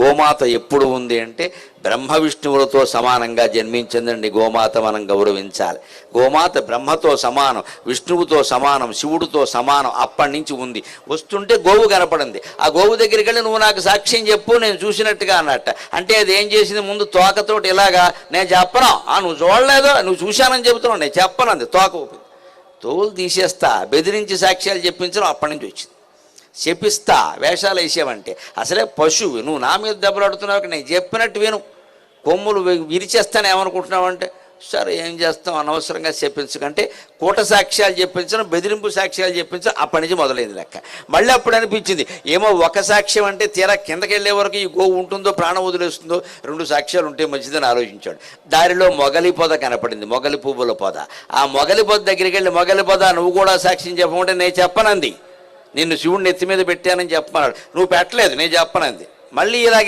గోమాత ఎప్పుడు ఉంది అంటే బ్రహ్మ విష్ణువులతో సమానంగా జన్మించిందండి. గోమాత మనం గౌరవించాలి. గోమాత బ్రహ్మతో సమానం విష్ణువుతో సమానం శివుడితో సమానం అప్పటి నుంచి ఉంది. వస్తుంటే గోవు కనపడింది. ఆ గోవు దగ్గరికి వెళ్ళి నువ్వు నాకు సాక్ష్యం చెప్పు నేను చూసినట్టుగా అన్నట్ట. అంటే అది ఏం చేసింది? ముందు తోకతోటి ఇలాగా నేను చెప్పను. ఆ నువ్వు చూడలేదో నువ్వు చూశానని చెబుతున్నావు. నేను చెప్పను అంది తోక ఊపింది తోలు తీసేస్తా. బెదిరించి సాక్ష్యాలు చెప్పించడం అప్పటి నుంచి వచ్చింది. చెప్పిస్తా వేషాలు వేసేవంటే. అసలే పశువు నువ్వు నా మీద దెబ్బలాడుతున్నావు నేను చెప్పినట్టు విను. కొమ్ములు విరిచేస్తాను ఏమనుకుంటున్నావు ఏమనుకుంటున్నావంటే సరే ఏం చేస్తాం? అనవసరంగా చెప్పించకంటే కూట సాక్ష్యాలు చెప్పించడం బెదిరింపు సాక్ష్యాలు చెప్పించడం అప్పటి నుంచి మొదలైంది లెక్క. మళ్ళీ అప్పుడు అనిపించింది ఏమో ఒక సాక్ష్యం అంటే తీరా కిందకి వెళ్ళే వరకు ఈ గోవు ఉంటుందో ప్రాణం వదిలేస్తుందో రెండు సాక్ష్యాలు ఉంటే మంచిదని ఆలోచించాడు. దారిలో మొగలి పొద కనపడింది మొగలి పువ్వుల పొద. ఆ మొగలి పొద దగ్గరికి వెళ్ళి మొగలి పొద నువ్వు కూడా సాక్ష్యం చెప్పమంటే నేను చెప్పనంది. నిన్ను శివుడిని ఎత్తి మీద పెట్టానని చెప్పమన్నాడు. నువ్వు పెట్టలేదు నేను చెప్పనంది. మళ్ళీ ఇలాగే